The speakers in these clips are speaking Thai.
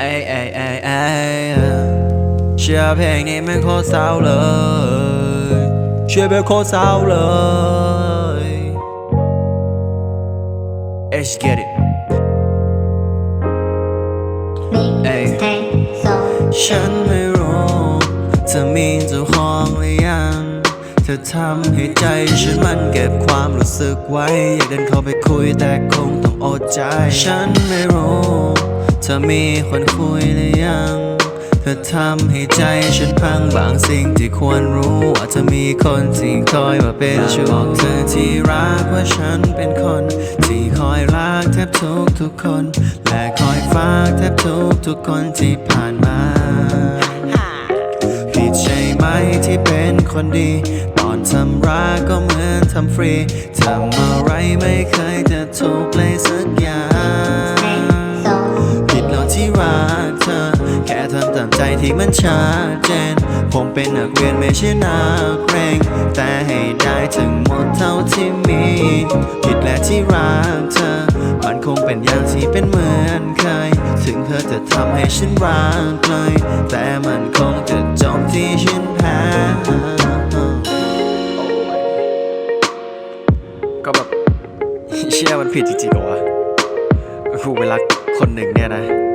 เอ้ยเอ้ยเอ้ยเอ้ยเชื่อเพลงนี้มันโคตรเศร้าเลย เชื่อเพลงโคตรเศร้าเลย Let's get it เอ้ยฉันไม่รู้เธอมีเจ้าของหรือยังเธอทำให้ใจฉันมันเก็บความรู้สึกไว้ อยากเดินเข้าไปคุยแต่คงต้องอดใจ ฉันไม่รู้ ธอมีคนคุยหรือยัง เธอทำให้ใจฉันพังบางสิ่งที่ควรรู้ว่าเธอมีคนที่คอยมาเป็นช่วยบอกเธอที่รักว่าฉันเป็นคน ที่คอยรักแทบทุกทุกคน และคอยฝากแทบทุกทุกคนที่ผ่านมาผิดใช่ไหมที่เป็นคนดีตอนทำรักก็เหมือนทำฟรี ทำอะไรไม่เคยจะถูกเลยสักอย่าง ที่มันชัดเจน ผมเป็นนักเรียนไม่ใช่นักเรงแต่ให้ได้ถึงหมดเท่าที่มีผิดและที่รักเธอ มันคงเป็นอย่างที่เป็นเหมือนเคย ถึงเธอจะทำให้ฉันรักเลย แต่มันคงจะจบที่ฉันแพ้ก็แบบเชื่อมันผิดจริงๆเหรอวะกูไปรักคนหนึ่งเนี่ยนะ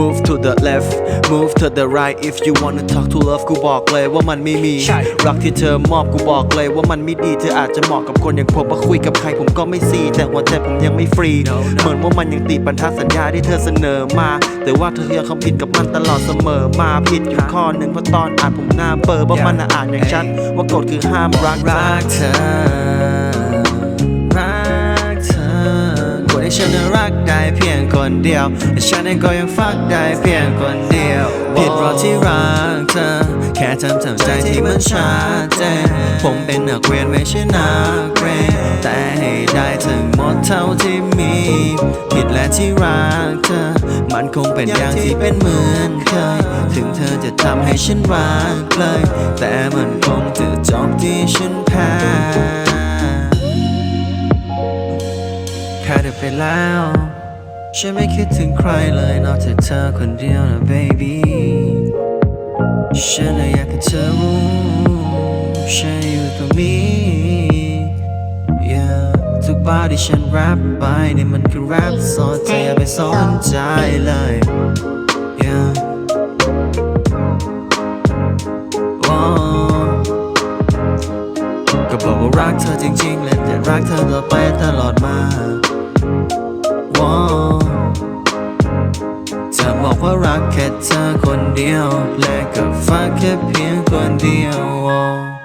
Move to the left move to the right if you wanna talk to love กูบอกเลยว่ามันไม่มีใช่รักที่เธอมอบกูบอกเลยว่ามันไม่ดีเธออาจจะเหมาะกับคนอย่างผมมาคุยกับใครผมก็ไม่ซีแต่หัวใจผมยังไม่ฟรี No, no. เหมือนว่ามันยังติดบรรทัดสัญญาที่เธอเสนอมา แต่ว่าเธอยังคำผิดกับมันตลอดเสมอมาผิดอยู่ข้อหนึ่งเพราะตอนอ่านผมหน้าเปิดว่ามันน่ะอ่านอย่างชัดว่ากฎคือห้ามรักรักเธอ คนที่ฉันนั้นรักได้เพียงคนเดียวแต่ฉันเองก็ยังฟักได้เพียงคนเดียว ผิดเพราะที่รักเธอ แค่ทำทำใจที่มันชัดเจนผมเป็นนักเรียนไม่ใช่นักเรียนแต่ให้ได้ถึงหมดเท่าที่มี ผิดและที่รักเธอ มันคงเป็นอย่างที่เป็นเหมือนเคย ถึงเธอจะทำให้ฉันรักเลย แต่มันคงจะจ แค่เดินไปแล้ว ฉันไม่คิดถึงใครเลยนอกจากเธอคนเดียวนะ baby ฉันน่ะอยากให้เธอรู้ฉันอยู่ตรงนี้ yeah ทุกบาที่ฉันแรปไปนี่มันคือแรปสอนเธอย่าไปสนใจเลย yeah ก็บอกว่ารักเธอจริงๆและแต่รักเธอต่อไปตลอดมา บอกว่ารักแค่เธอคนเดียว และก็ฟักแค่เพียงคนเดียวว้าว